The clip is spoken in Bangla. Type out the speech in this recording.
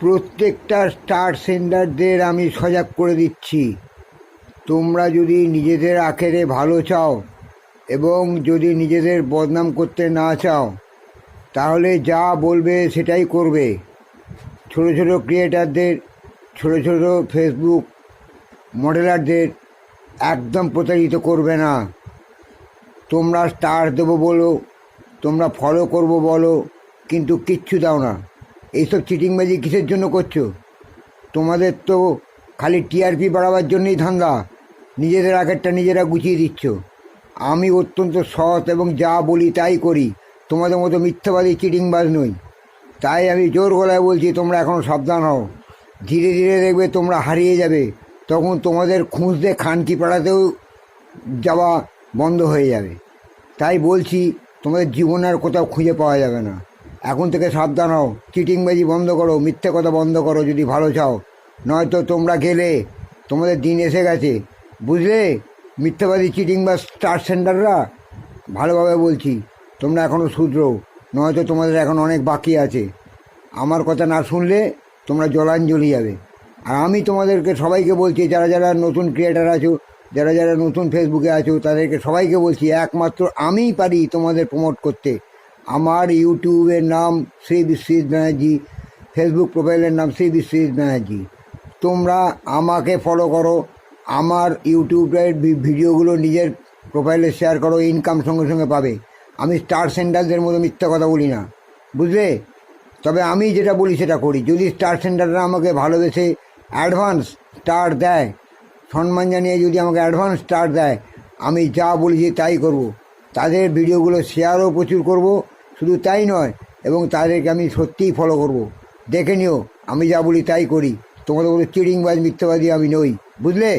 প্রত্যেকটা স্টার সেন্ডারদের আমি সজাগ করে দিচ্ছি। তোমরা যদি নিজেদের আখেরে ভালো চাও এবং যদি নিজেদের বদনাম করতে না চাও, তাহলে যা বলবে সেটাই করবে। ছোট ছোট ক্রিয়েটারদের, ছোট ছোট ফেসবুক মডেলারদের একদম প্রতারিত করবে না। তোমরা স্টার দেবো বলো, তোমরা ফলো করব বলো, কিন্তু কিচ্ছু দাও না। এইসব চিটিংবাজি কিসের জন্য করছ? তোমাদের তো খালি টিআরপি বাড়াবার জন্যই ধান্দা। নিজেদের আগেরটা নিজেরা গুছিয়ে দিচ্ছ। আমি অত্যন্ত সৎ এবং যা বলি তাই করি। তোমাদের মতো মিথ্যাবাদী চিটিংবাজ নই। তাই আমি জোর গলায় বলছি, তোমরা এখনও সাবধান হও। ধীরে ধীরে দেখবে তোমরা হারিয়ে যাবে। তখন তোমাদের খুঁজতে খানকি পাড়াতেও যাওয়া বন্ধ হয়ে যাবে। তাই বলছি, তোমাদের জীবনে আর কোথাও খুঁজে পাওয়া যাবে না। এখন থেকে সাবধান হও। চিটিংবাজি বন্ধ করো, মিথ্যে কথা বন্ধ করো যদি ভালো চাও। নয়তো তোমরা গেলে তোমাদের দিন এসে গেছে। বুঝলে? মিথ্যাবাদী চিটিং বা স্টার সেন্টাররা ভালোভাবে বলছি, তোমরা এখনও শুধরো, নয়তো তোমাদের এখন অনেক বাকি আছে। আমার কথা না শুনলে তোমরা জলাঞ্জলি যাবে। আর আমি তোমাদেরকে সবাইকে বলছি, যারা যারা নতুন ক্রিয়েটার আছো, যারা যারা নতুন ফেসবুকে আছো, তাদেরকে সবাইকে বলছি, একমাত্র আমিই পারি তোমাদের প্রমোট করতে। আমার ইউটিউবের নাম শ্রী বিশ্বজিৎ ব্যানার্জি ফেসবুক প্রোফাইলের নাম শ্রী বিশ্বজিৎ ব্যানার্জি। তোমরা আমাকে ফলো করো, আমার ইউটিউবের ভিডিওগুলো নিজের প্রোফাইলে শেয়ার করো ইনকাম সঙ্গে সঙ্গে পাবে। আমি স্টার সেন্টারদের মতো মিথ্যা কথা বলি না। বুঝলে? তবে আমি যেটা বলি সেটা করি। যদি স্টার সেন্টাররা আমাকে ভালোবেসে অ্যাডভান্স স্টার দেয়, সম্মান জানিয়ে যদি আমাকে অ্যাডভান্স স্টার দেয়, আমি যা বলেছি তাই করব। তাদের ভিডিওগুলো শেয়ারও প্রচুর করব। শুধু তাই নয়, এবং তাদেরকে আমি সত্যিই ফলো করব। দেখে নিও, আমি যা বলি তাই করি তোমাদের বলে চিড়িংবাজ মিথ্যাবাদী আমি নই, বুঝলে